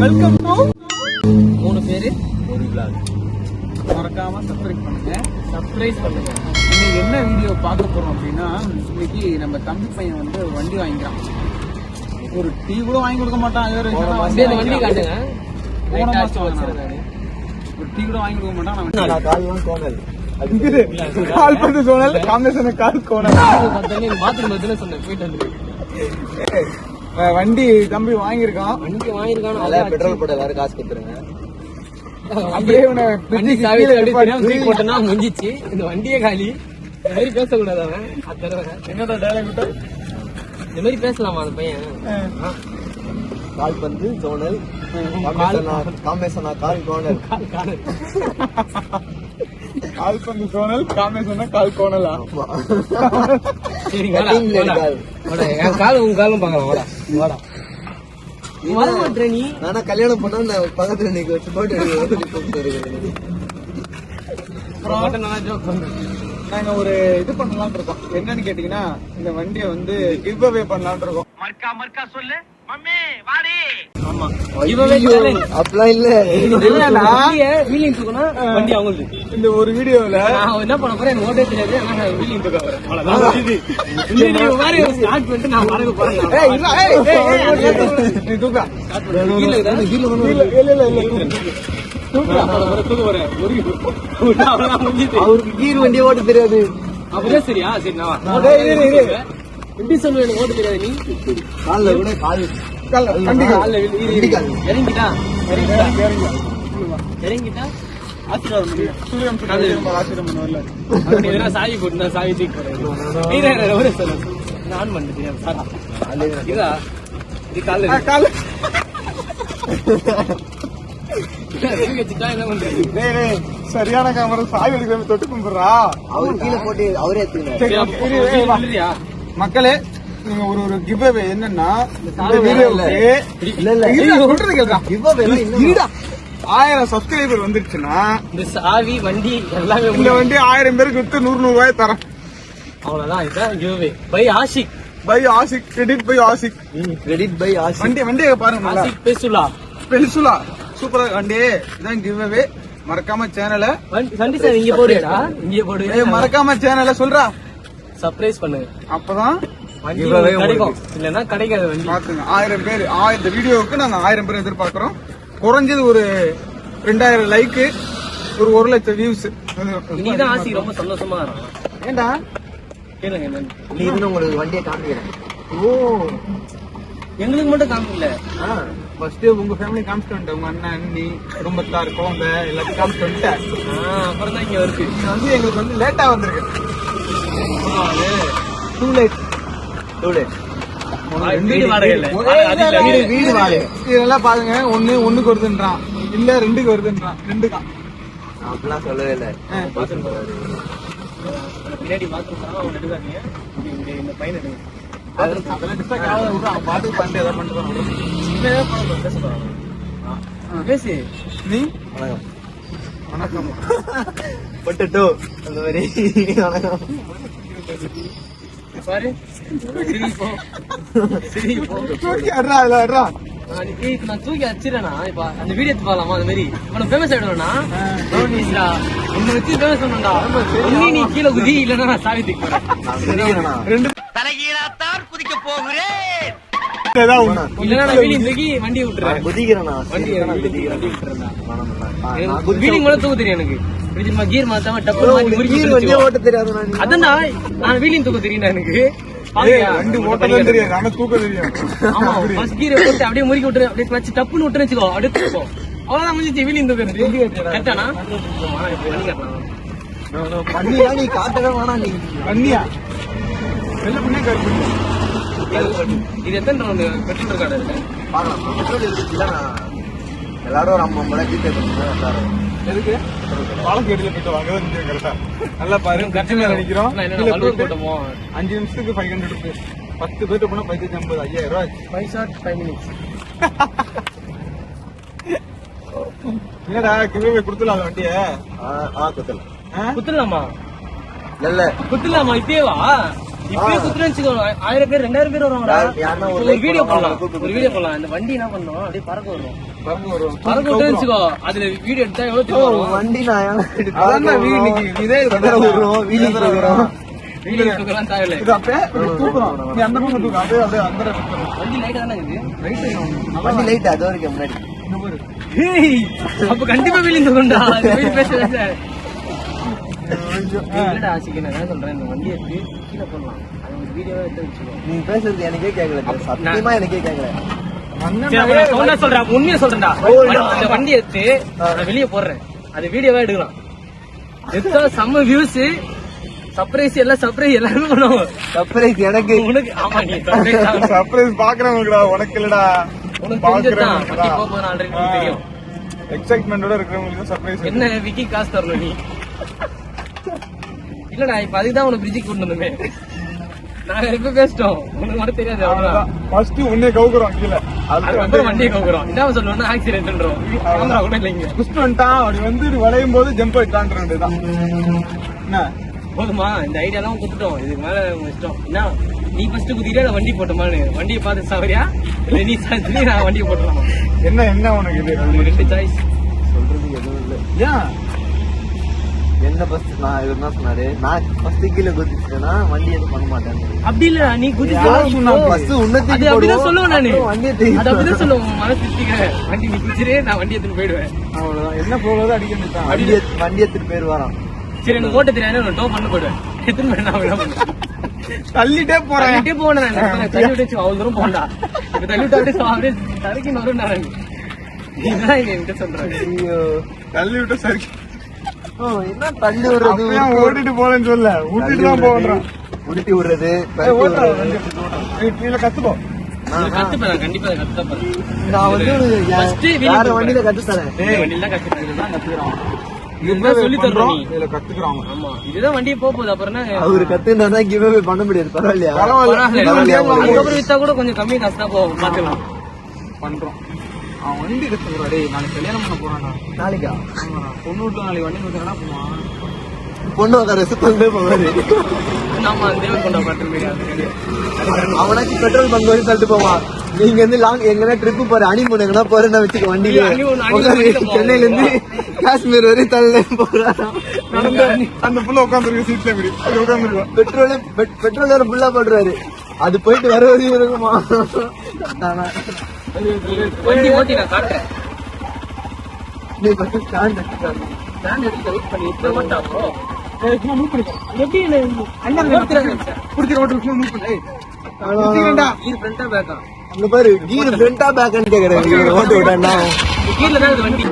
Welcome to மூணு பேரு. ஒரு vlog. மறக்காம சப்ஸ்கிரைப் பண்ணுங்க. சர்ப்ரைஸ் பண்ணுங்க. இன்னைக்கு என்ன வீடியோ பார்க்க போறோம் அப்படின்னா இன்னைக்கு நம்ம தம்பி பையன் வந்து ஒரு வண்டி வாங்கிக்கிறான். ஒரு டீ கூட வாங்கி கொடுக்க மாட்டான். அந்த வண்டி. காட்டுங்க போன மாசம். ஒரு டீ கூட வாங்கி கொடுக்க மாட்டான். நான் கால் கால் பண்ணி சோனல் காம்பினேஷன் கால் கோணல் அது சொன்னேன். போயிட்டு வந்துரு. வண்டி தம்பி வாங்கியிருக்கான். வண்டி வாங்கியிருக்கானு? நல்லா பெட்ரோல் போட்டு எல்லாரும் காசு கொடுத்துருங்க. அப்படியே வண்டி பிடிச்சி சாவி முடிஞ்சிச்சு இந்த வண்டியே காலி. இந்த மாதிரி பேசக்கூடாது அவன். அது தடவை. என்னடா dialogue விட்ட? இந்த மாதிரி பேசலாமா அந்த பையன்? கால் பந்து சோனல் கால். காம்பேசனா கால் கோனல் கால் காணல். கால் பண்ணி சோனல் காம்பினேஷன் கால் கோணலா சரி, வாடா. கால். என் காலும் உன் காலும் பார்க்கலாம் வாடா வாடா நீ வர மாட்டே நீ நானா கல்யாணம் பண்ணா நான் பக்கத்துல நீங்க வச்சு போட்டு. நாங்க ஒரு இது பண்ணலாம்னு இருக்கோம் என்னன்னு கேட்டீங்கன்னா இந்த வண்டியை வந்து கிவ் அவே பண்ணலாம்னு இருக்கோம் ஆமா giveaway challenge. அப்படிலாம் இல்ல. வண்டி அவங்களுக்கு. இந்த ஒரு வீடியோல. நான் என்ன பண்ண போறேன்? எனக்கு ஓட்டே தெரியாது. போறேன். அவ்வளவுதான். மாதிரி start பண்ணிட்டு நான் வரது போறேன். நீ தூக்கா? இல்ல இல்ல இல்ல இல்ல. அவருக்கு கீர் வண்டியே ஓட்ட தெரியாது. அப்படியே சரியா? சரி நான் எப்படி சொல்லுவேன்? எனக்கு ஓட்ட தெரியாது. நீ? கால்ல கூட கால். இறங்கிட்டா? இறங்கிட்டா? இறங்கிட்டா. ஆசீர்வாதம் சாவி போட்டு சாவி தூக்கி சொல்லு. நான் பண்ணு தெரியாது சாரா. இதா? இது டேய், டேய், சரியான கேமரா சாவி எடுக்கிற தொட்டு கும்பிடுறா. அவரு கீழே போட்டு அவரே எடுத்துக்கினாரு மக்களே ஒரு ஒரு கிவ் அவே என்னன்னா இந்த வீடியோவுக்கு. ஆயிரம் சப்ஸ்கிரைபர் வந்துருச்சுன்னா இந்த சாவி வண்டி எல்லாமே இந்த. வண்டி ஆயிரம் பேருக்கு வித்து நூறு நூறு ரூபாய் தரேன். அவ்வளவுதான் இதுதான் giveaway. By Ashiq by Ashiq credit by Ashiq credit by ஆசி வண்டி வண்டியை பாருங்க. ஆஷிக் பேசுலா பெருசுலா சூப்பரா வண்டி. இதான் கிவ் அவே மறக்காம சேனலை வண்டி சார் இங்க போடுடா இங்க போடு மறக்காம சேனலை சொல்றா. சர்ப்ரைஸ் பண்ணுங்க. அப்பதான் வண்டி Giveaway கிடைக்கும். இல்லன்னா கிடைக்காது வண்டி. பாத்துங்க ஆயிரம் பேர் ஆயிரம் வீடியோவுக்கு நாங்க ஆயிரம் பேர் எதிர்பார்க்கிறோம். குறைஞ்சது ஒரு ரெண்டாயிரம் லைக் ஒரு ஒரு லட்சம் வியூஸ் நீதான் ஆஷிக் ரொம்ப சந்தோஷமா இருக்கும். ஏண்டா? கேளுங்க என்னன்னு. நீ இருந்து உங்களுக்கு வண்டியை காமிக்கிறேன். ஓ. எங்களுக்கு மட்டும் காமிக்கல. ஃபர்ஸ்ட் உங்க ஃபேமிலி காமிச்சிட்டு வந்துட்டேன். உங்க அண்ணன் அண்ணி குடும்பத்தார் குழந்தை எல்லாத்தையும் காமிச்சிட்டு வந்துட்டேன். ஆ, அப்புறம் தான் இங்க வருது. வந்து எங்களுக்கு வந்து லேட்டா வந்திருக்கு. டூ லேட் டூ லேட் வீடு வாடகை வீடு இதெல்லாம் பாருங்க ஒண்ணு ஒண்ணுக்கு வருதுன்றான் இல்ல ரெண்டுக்கு வருதுன்றான் ரெண்டுக்கா அப்படிலாம் சொல்லவே இல்லை பின்னாடி தான் இந்த பையன் பேசு நீ? வணக்கம் வணக்கம். பொட்டட்டோ அந்த மாதிரி. வணக்கம். பாரு நான் தூக்கி வச்சிடறேனா இப்ப அந்த வீடியோ பார்க்கலாமா? அந்த மாதிரி. உனக்கு ஃபேமஸ் ஆயிடுவேனா? உன்னை வச்சு ஃபேமஸ் பண்ணா ஒண்ணு நீ கீழே குதி இல்லைன்னா நான் சாவி தூக்கி போறேன் நான் தெரியுறேண்ணா ரெண்டு தூக்கி வண்டி விட்டுறேன் குதிக்கிறேண்ணா வண்டி சரி, வண்டி குதிக்கிறேன். வண்டி விட்டுறேன் வேணாம்ண்ணா. நான் எனக்கு வீலிங் கூட தூக்க தெரியும் எனக்கு கீர் மாத்தாம டப்பு மாத்தி கீர் ஓட்ட நான் வீலிங் தூக்க எனக்கு தெரியாது ஆனா தூக்க தெரியும் ஆமா ஃபர்ஸ்ட் கீரை போட்டு அப்படியே முறுக்கி விட்டுரு அப்படியே கிளச்சு டப்புன்னு விட்டுன்னு வச்சுக்கோ அப்படியே அவ்வளவுதான் முடிஞ்சிச்சு வீலிங் தூக்குறது கரெக்டானா பண்ணியா நீ காட்டவே வேணாம் நீ அண்ணியா வெள்ள பண்ணே கருப்பு இது எத்தனை பெட்ரோல் இருக்கு பார்க்கலாம் பெட்ரோல் இருக்குல்ல எல்லாரும் ஒரு ஐம்பது ரூபாய் ஜிபே எல்லாரும் எதுக்கு பாலக்கு எடுத்து போயிட்டு வாங்க வந்து கரெக்டா நல்லா பாரு கட்சியில நினைக்கிறோம் அஞ்சு நிமிஷத்துக்கு ஃபைவ் ஹண்ட்ரட் ருபீஸ் பத்து பேர்ட்டு போனா பதினஞ்சு ஐம்பது ஐயாயிரம் ரூபாய். ஃபைவ் ஷார்ட் ஃபைவ் மினிட்ஸ் என்னடா கிவே கொடுத்துலாம் வண்டிய ஆ? ஆ குத்தல குத்துலாமா இல்ல குத்துலாமா இப்பேவா இப்பயே குத்துறேன்னு ஆயிரம் பேர் ரெண்டாயிரம் பேர் யாருன்னா ஒரு வீடியோ கூப்பிட்டு ஒரு வீடியோ போடலாம். இந்த வண்டி என்ன பண்ணோம்? அப்படியே பறக்க வரும். பறக்க விட்டு வச்சுக்கோ. அதுல வீடியோ எடுத்தா எவ்வளவு தெரியும்? வண்டி வண்டி லைட் அது வரைக்கும் முன்னாடி. அப்ப கண்டிப்பா வெளியே கொண்டா பேச பேச இல்லடா ஆசிக்கு நான் என்ன சொல்றேன்? இந்த வண்டி எடுத்து கீழே போடலாம். அது ஒரு வீடியோவா எடுத்து வச்சுக்கோ நீ பேசுறது எனக்கே கேட்கல சத்தியமா எனக்கே கேட்கல சொல்றேன் உண்மையை சொல்றேன்டா. அந்த வண்டி எடுத்து நான் வெளியே போடுறேன். அது வீடியோவா எடுக்கலாம். எடுத்தா செம்ம வியூஸ் சர்ப்ரைஸ் எல்லாம் சர்ப்ரைஸ் பண்ணுவோம் சர்ப்ரைஸ் எனக்கு. உனக்கு ஆமா நீ. சர்ப்ரைஸ் பாக்குறவங்கடா உனக்கு இல்லடா. உனக்கு தெரியும். எக்ஸைட்மெண்டோட இருக்கிறவங்களுக்கு சர்ப்ரைஸ் என்ன விக்கி காசு தரணும் நீ? இல்லடா இப்ப அதுதான் உனக்கு பிரிட்ஜுக்கு கொண்டு வந்தோமே நாங்க எப்ப பேசிட்டோம்? உனக்கு மட்டும் தெரியாது அவ்வளவுதான். ஃபர்ஸ்ட் உன்னை கவுக்குறோம் கீழே. அதுக்கப்புறம் வண்டியை கவுக்குறோம். என்ன சொல்லுவோம்னா ஆக்சிடென்ட்ன்றோம் கேமரா கூட இல்லைங்க. புஷ்ட் வந்துட்டான் அப்படி வந்து வளையும் போது ஜம்ப் ஆயிட்டான்ற வேண்டியதுதான். என்ன? போதுமா? இந்த ஐடியா எல்லாம் கொடுத்துட்டோம். இதுக்கு மேல இஷ்டம். என்ன? நீ ஃபர்ஸ்ட் குதிக்கிட்டே நான் வண்டி போட்டோமான்னு. வண்டியை பார்த்து சாவரியா இல்ல நீ சாத்தி நான் வண்டியை போட்டலாமா என்ன என்ன உனக்கு இது? ரெண்டு சாய்ஸ் சொல்றது எதுவும் இல்ல. ஏன்? என்ன ஃபர்ஸ்ட் நான் இது என்ன சொன்னாரு? நான் ஃபர்ஸ்ட் கீழே குதிச்சிட்டேன்னா வண்டி எதுவும் பண்ண மாட்டேன் அப்படி இல்ல நீ? குதிச்சு ஃபர்ஸ்ட் உன்னத்தி அது அப்படிதான் சொல்லுவேன் நானு. வண்டியை அது அப்படிதான் சொல்லுவேன். உன் மனசு திட்டிக்கிறேன் வண்டி நீ குதிச்சிரு நான் வண்டி எடுத்துட்டு போயிடுவேன். அவ்வளவுதான். என்ன அடிக்க வேண்டியதுதான். வண்டி வண்டி எடுத்துட்டு சரி எனக்கு ஓட்ட தெரியாது நான் டோ பண்ண போயிடுவேன் என்ன பண்ணுவேன். தள்ளிட்டே போறேன். தள்ளிட்டே போனேன் தள்ளி விட்டு வச்சு அவ்வளவு தூரம் போண்டா தள்ளி விட்டு அப்படியே அப்படியே இதுதான் என்கிட்ட சொல்றேன் ஐயோ தள்ளி விட்டு சரி. என்ன தள்ளி விடுறது? ஓட்டிட்டு போறேன்னு சொல்ல ஊட்டிட்டு தான் போடுறான் உருட்டி விடுறது கீழே கத்துப்பேன் நான் வந்து போறேன். வண்டியில கத்து தரேன் சொல்லி தர்றோம் இதுல ஆமா. இதுதான் வண்டியை போக போகுது அப்புறம் என்ன? அவரு கத்துனா கிவ் அவே பண்ண முடியாது. பரவாயில்லையா? பரவாயில்ல? அதுக்கப்புறம் வித்தா கூட கொஞ்சம் கம்மி காசு தான் போகும் பாத்துக்கலாம் பண்றோம். அவன் வண்டி கத்துக்கிறான் டேய் நாளைக்கு கல்யாணம் பண்ண போறானா நாளைக்கா. பொண்ணு நாளைக்கு வண்டி கத்துக்கனா போவான் பொண்ணு உட்கார சுத்தம் போவாரு. நாம அந்த கொண்டா பாத்துருக்கேன் அவனாச்சு பெட்ரோல் பங்க் வரைக்கும் தள்ளிட்டு போவான். நீங்க வந்து லாங் எங்கன்னா ட்ரிப் போற அனிமூன் எங்கன்னா போறேன்னா வச்சுக்க வண்டியில. சென்னையில இருந்து காஷ்மீர் வரையும் தள்ள போறாராம். அந்த புள்ள உட்காந்துருக்கு சீட்ல இப்படி உட்காந்துருக்கோம் பெட்ரோல் பெட்ரோல் வேற ஃபுல்லா போடுறாரு. அது போயிட்டு வர வரையும் இருக்குமா வண்டி ஓட்டி நான் காட்டுறேன். நீ first stand எடுத்துக்காரு. ஸ்டாண்ட் எடுத்து வெயிட் பண்ணி இப்ப மட்டும் சும்மா மூவ் பண்ணிக்கோ எப்படி அண்ணன் பிடிக்கிற ஓட்டு மூவ் பண்ணு. ஏய், குத்திக்கிறேன்டா. இது ஃப்ரண்டா பேக்கா அங்க பாரு கீர் ஃப்ரண்டா பேக்கான்னு கேக்குறாரு ஓட்டு தான் இது வண்டி.